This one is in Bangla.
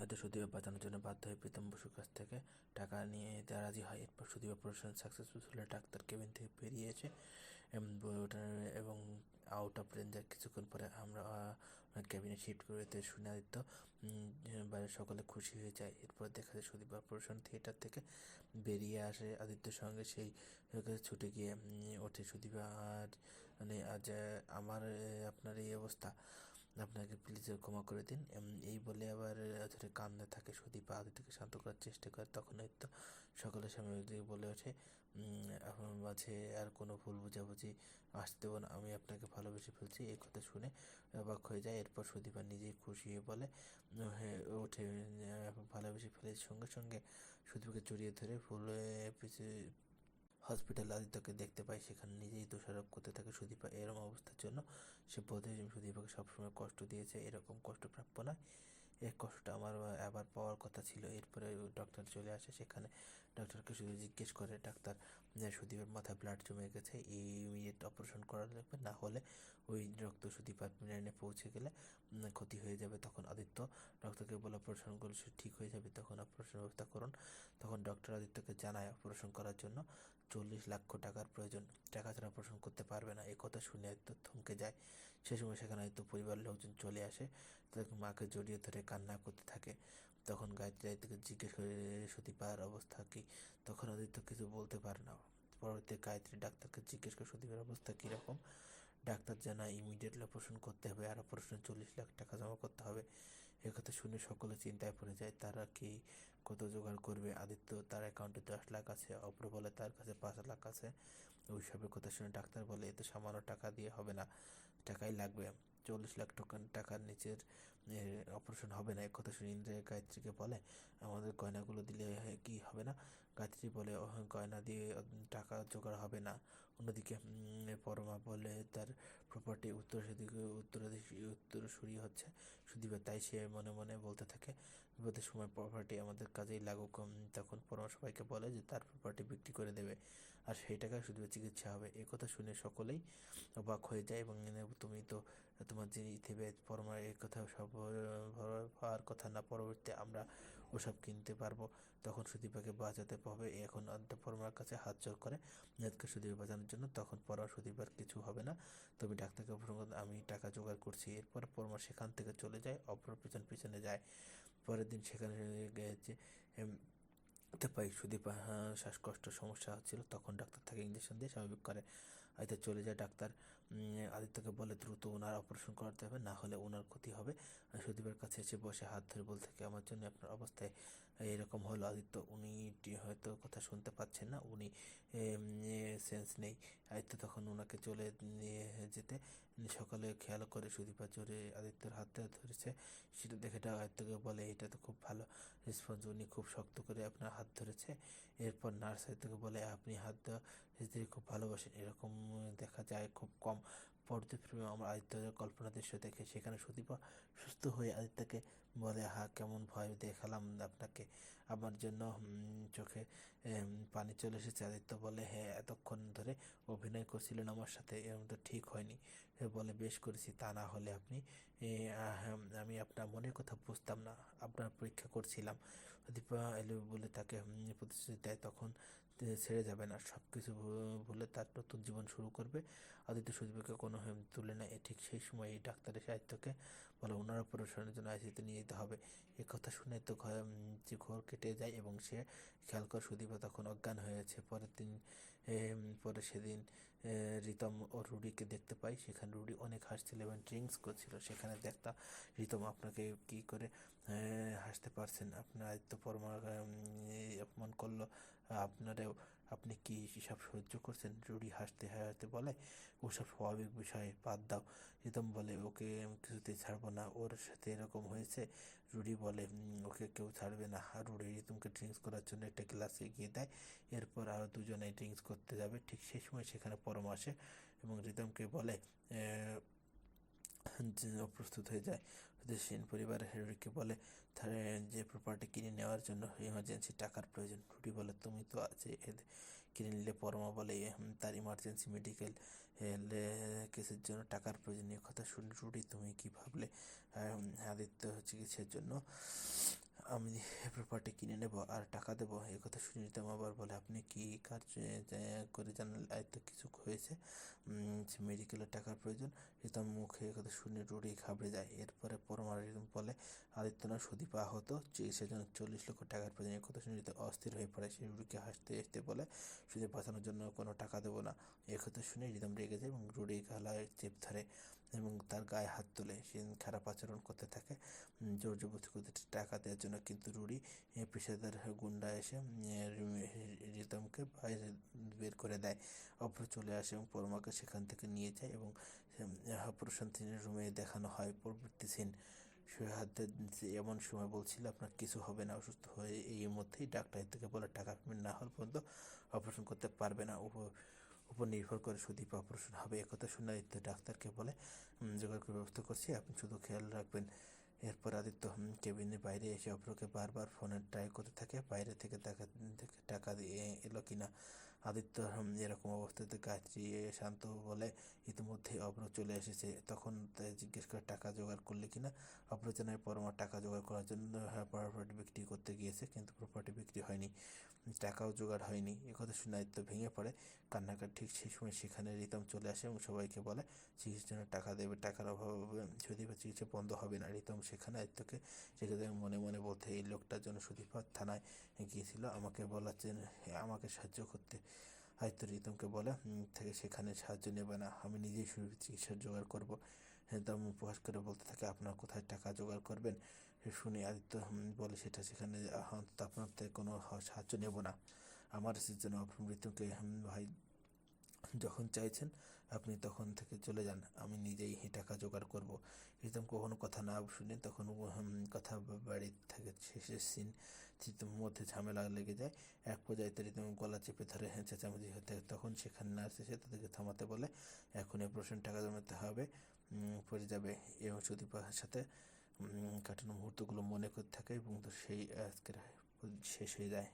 হয়তো সুদীপ বাঁচানোর জন্য বাধ্য হয়ে প্রীতম বসুর কাছ থেকে টাকা নিয়ে নিতে রাজি হয়। এরপর সুদীপ অপারেশন সাকসেসফুল হলে ডাক্তার কেবিন থেকে বেরিয়ে এবং আউট অফ রেঞ্জের কিছুক্ষণ পরে আমরা ক্যাবিনে শিফট করে দিতে শুনে আদিত্য বাইরের সকলে খুশি হয়ে যায়। এরপর দেখা যায় সুদীপ অপারেশন থিয়েটার থেকে বেরিয়ে আসে আদিত্যর সঙ্গে। সেই ছুটে গিয়ে ওঠে সুদীপ, আর মানে আজ আমার আপনার এই অবস্থা? আপনাকে প্লিজ ক্ষমা করে দিন। এই বলে আবার ধরে কান্দে থাকে, সুদীপ আদিত্যকে শান্ত করার চেষ্টা করে, তখন তো সকলের সামনে ওদিকে বলে ওঠে আপনার মাঝে আর কোনো ভুল বুঝাবুঝি আসতে দেবো না, আমি আপনাকে ভালোবেসে ফেলছি, এই কথা শুনে অবাক হয়ে যায়। এরপর সুদীপ আর নিজেই খুশি হয়ে বলে ওঠে ভালোবেসে ফেলে সঙ্গে সঙ্গে সুদীপকে জড়িয়ে ধরে ফুল পিছিয়ে হসপিটাল আদিত্যকে দেখতে পায়, সেখানে নিজেই দোষারোপ করতে থাকে সুদীপা। এরকম অবস্থার জন্য সে বোধহয় সুদীপাকে সবসময় কষ্ট দিয়েছে, এরকম কষ্ট প্রাপ্য নয়। এই কষ্টটা আমার, আবার পাওয়ার কথা ছিল। এরপরে ডক্টর চলে আসে, সেখানে ডক্টরকে শুধু জিজ্ঞেস করে, ডাক্তার সুদীপের মাথায় ব্লাড জমে গেছে ইমিডিয়েট অপারেশন করা লাগবে, না হলে ওই রক্ত সুদীপার ব্রেনে পৌঁছে গেলে ক্ষতি হয়ে যাবে। তখন আদিত্য ডক্টরকে বলে অপারেশন করলে ঠিক হয়ে যাবে, তখন অপারেশন ব্যবস্থা করুন। তখন ডক্টর আদিত্যকে জানায় অপারেশন করার জন্য চল্লিশ লক্ষ টাকার প্রয়োজন। টাকা ছাড়া অপারেশন করতে পারবে না। এই কথা শুনে আদিত্য থমকে যায়। সে সময় সেখানে হয়তো পরিবারের লোকজন চলে আসে। তাকে মাকে জড়িয়ে ধরে কান্না করতে থাকে। তখন গায়ত্রী আদিত্যকে জিজ্ঞেস করে সুদীপার অবস্থা কি? তখন আদিত্য কিছু বলতে পারে না। পরবর্তী গায়ত্রী ডাক্তারকে জিজ্ঞেস করে সুদীপের অবস্থা কীরকম? ডাক্তার জানায়, ইমিডিয়েটলি অপারেশন করতে হবে। আর অপারেশনে চল্লিশ লাখ টাকা জমা করতে হবে। এ কথা শুনে সকলে চিন্তায় পড়ে যায় তারা কি কত জোগাড় করবে? আদিত্য তার অ্যাকাউন্টে দশ লাখ আছে অপর বলে তার কাছে পাঁচ লাখ আছে। ওইসবের কথা শুনে ডাক্তার বলে এতে সামান্য টাকা দিয়ে হবে না টাকাই লাগবে। চল্লিশ লাখ টাকা টাকার নিচের অপারেশন হবে না। এক কথা শুনে ইন্দ্র গায়ত্রীকে বলে আমাদের গয়নাগুলো দিলে কি হবে না? গায়ত্রী বলে "ও, গয়না দিয়ে টাকা জোগাড় হবে না। অন্যদিকে পরমা বলে তার প্রপার্টি উত্তর সেদিকে উত্তরসূরি হচ্ছে সুদীপের তাই সে মনে মনে বলতে থাকে, বিপদের সময় প্রপার্টি আমাদের কাজেই লাগুক। তখন পরমা সবাইকে বলে যে, তার প্রপার্টি বিক্রি করে দেবে, আর সেই টাকায় সুদীপের চিকিৎসা হবে। এ কথা শুনে সকলেই অবাক হয়ে যায় এবং তুমি তো তোমার যিনি ইথিবে পরমার এই কথা সব হওয়ার কথা না পরবর্তী আমরা ওসব কিনতে পারব। তখন সুদীপাকে বাঁচাতে হবে। এখন পরমার কাছে হাত জোর করে নেতকে সুদীপ জন্য তখন পরমা সুদীপার কিছু হবে না। তবে ডাক্তারকে করতে আমি টাকা জোগাড় করছি। এরপর পরমা সেখান থেকে চলে যায় অপর পিছন পিছনে যায়। পরের দিন সেখানে গেছে এম, তে পাই সুদীপ শ্বাসকষ্ট সমস্যা হচ্ছিল। তখন ডাক্তার তাকে ইঞ্জেকশন দিয়ে স্বাভাবিক করে। হয়তো চলে যায় ডাক্তার। আদিত্যকে বলে দ্রুত ওনার অপারেশন করাতে হবে, না হলে ওনার ক্ষতি হবে। সুদীপের কাছে এসে বসে হাত ধরে বলতে থাকে, আমার জন্য আপনার অবস্থায় এরকম হলো আদিত্য, উনি হয়তো কথা শুনতে পাচ্ছেন না, উনি সেন্স নেই। আদিত্য তখন ওনাকে চলে নিয়ে যেতে সকালে খেয়াল করে সুদীপা জোরে আদিত্যের হাতটা ধরেছে। সেটা দেখে আদিত্যকে বলে, এটা তো খুব ভালো রেসপন্স উনি খুব শক্ত করে আপনার হাত ধরেছে। এরপর নার্স আদিত্যকে বলে, আপনি হাত স্ত্রী খুব ভালোবাসেন এরকম দেখা যায় খুব কম। পর্দে ফিল্মে আমরা আদিত্যের কল্পনা দৃশ্য দেখে সেখানে সুদীপা সুস্থ হয়ে আদিত্যকে বলে, হা, কেমন ভয় দেখালাম আপনাকে। আমার জন্য চোখে পানি চলে এসেছে। আদিত্য বলে হ্যাঁ এতক্ষণ ধরে অভিনয় করছিলেন আমার সাথে, এরকম তো ঠিক হয়নি। বলে, বেশ করেছি। তা না হলে আপনি আমি আপনার মনের কথা বুঝতাম না। আপনার পরীক্ষা করছিলাম। দীপা এলো বলে তাকে প্রতিশ্রুতি দেয়। তখন ছেড়ে যাবে না সব কিছু ভুলে তার নতুন জীবন শুরু করবে। আদিত্য সুদীপকে কোনো হেম তুলে নেয় ঠিক সেই সময় এই ডাক্তারের সাহিত্যকে বলে, ওনার অপারেশনের জন্য আইসিতে নিয়ে যেতে হবে। এ কথা শুনে তো যে ঘর কেটে যায় এবং সে খেয়াল করে সুদীপা তখন অজ্ঞান হয়েছে পরের দিন পরে সেদিন রিতম ও রুডিকে দেখতে পাই। সেখানে রুডি অনেক হাসছিল এবং ড্রিঙ্কস করছিল। সেখানে দেখতাম রিতম, আপনাকে কি করে হাসতে পারছেন? আপনার আদিত্য পরমা অপমান করল। আপনারেও আপনি কি সব সহ্য করছেন? রুডি হাসতে হাসতে বলে, ওসব স্বাভাবিক বিষয়, বাদ দাও। রিতম বলে, ওকে আমি কিছুতেই ছাড়বো না। ওর সাথে এরকম হয়েছে? রুডি বলে ওকে কেউ ছাড়বে না। আর রুডি রিতমকে ড্রিঙ্কস করার জন্য একটা গ্লাস এগিয়ে দেয়। এরপর আরও দুজনে ড্রিঙ্কস করতে যাবে। ঠিক সেই সময় সেখানে পরম আসে এবং রিতমকে বলে "আহ, যে ও প্রস্তুত হয়ে যায়। সেন পরিবারের হেরোরিকে বলে তার যে প্রপার্টি কিনে নেওয়ার জন্য ইমার্জেন্সি টাকার প্রয়োজন রুটি বলে তুমি তো আছে কিনে নিলে পরমা বলে তার ইমার্জেন্সি মেডিকেল কেসের জন্য টাকার প্রয়োজনীয় কথা শুনে রুটি তুমি কি ভাবলে আদিত্য চিকিৎসার জন্য? আমি প্রপার্টি কিনে নেব আর টাকা দেবো এই কথা শুনে রিতম আবার বলে আপনি কি কাজ এ, এ, করে জানাল তো কিছু হয়েছে? মেডিকেলের টাকার প্রয়োজন রিতম মুখে এই কথা শুনে রুড়ি ঘাবড়ে যায়। এরপরে পরমার রিতম বলে আদিত্যনাথ সুদীপ আহত চিকিৎসার জন্য চল্লিশ লক্ষ টাকার প্রয়োজন এই কথা শুনে রিতম অস্থির হয়ে পড়ে। সে রুড়িকে হাসতে হাসতে বলে সুদীপ বাঁচানোর জন্য কোনো টাকা দেবো না। এই কথা শুনে রিতম রেগে যায় এবং রুড়ি গালায় চেপ ধরে এবং তার গায়ে হাত তুলে সে খারাপ আচরণ করতে থাকে। জোর জবরদস্তি করতে টাকা দেওয়ার জন্য কিন্তু রুড়ি পেশাদার গুন্ডা এসে রিতমকে বাইরে বের করে দেয়। অভ্র চলে আসে এবং পরমাকে সেখান থেকে নিয়ে যায় এবং অপারেশন সিনের রুমে দেখানো হয় পরবর্তী সিন। শুয়ে হাত এমন সময় বলছিল, আপনার কিছু হবে না, অসুস্থ হয়ে এই মধ্যেই ডাক্তার থেকে বলে টাকা পেমেন্ট না হওয়ার পর্যন্ত অপারেশন করতে পারবে না। উপর উপর নির্ভর করে সুদীপ অপারেশন হবে। একথা শুনে আদিত্য ডাক্তারকে বলে জোগাড় করে ব্যবস্থা করছি, আপনি শুধু খেয়াল রাখবেন। এরপর আদিত্য কেবিনের বাইরে এসে অপরকে বারবার ফোনে ট্রাই করতে থাকে। বাইরে থেকে টাকা টাকা দিয়ে এলো কিনা? আদিত্য এরকম অবস্থাতে গায়ত্রী শান্ত বলে ইতিমধ্যে অভ্র চলে এসেছে। তখন জিজ্ঞেস করে, টাকা জোগাড় করলে কিনা? জানায় পরমা টাকা জোগাড় করার জন্য প্রপার্টি বিক্রি করতে গিয়েছে, কিন্তু প্রপার্টি বিক্রি হয়নি। টাকাও জোগাড় হয়নি। একথা শুনে আদিত্য ভেঙে পড়ে। কান্নাকাটি ঠিক সেই সময় সেখানে রিতম চলে আসে এবং সবাইকে বলে, চিকিৎসার জন্য টাকা দেবে, টাকার অভাবে সুদীপের চিকিৎসা বন্ধ হবে না। রিতম সেখানে আদিত্যকে রেখে দেয় মনে মনে বলতে, এই লোকটার জন্য সুদীপ থানায় গিয়েছিল, আমাকে বলাচ্ছেন আমাকে সাহায্য করতে। আদিত্য রিতমকে বলে থেকে সেখানে সাহায্য নেবে না। আমি নিজেই সুদীপের চিকিৎসার জোগাড় করব। রিতম উপহাস করে বলতে থাকে, আপনার কোথায় টাকা জোগাড় করবেন? শুনে আদিত্য বলে সেটা সেখানে আপনার থেকে কোনো সাহায্য নেব না। আমার জন্য রিতমকে ভাই যখন চাইছেন, আপনি তখন থেকে চলে যান। আমি নিজেই টাকা জোগাড় করব। রিতম কখনো কথা না শুনে তখন কথা বা- বাড়িতে থাকে শেষের সিন রিতমের মধ্যে ঝামেলা লেগে যায়। এক পর্যায়ে তো রিতম গলা চেপে ধরে হ্যাঁ চেঁচামেচি হতে তখন সেখানে নার্স এসে তাদেরকে থামাতে বলে, এখন এই প্রশ্ন টাকা জমাতে হবে পড়ে যাবে। এবং সুদীপার সাথে কাটানো মুহূর্তগুলো মনে করতে থাকে এবং তো সেই আজকের শেষ হয়ে যায়।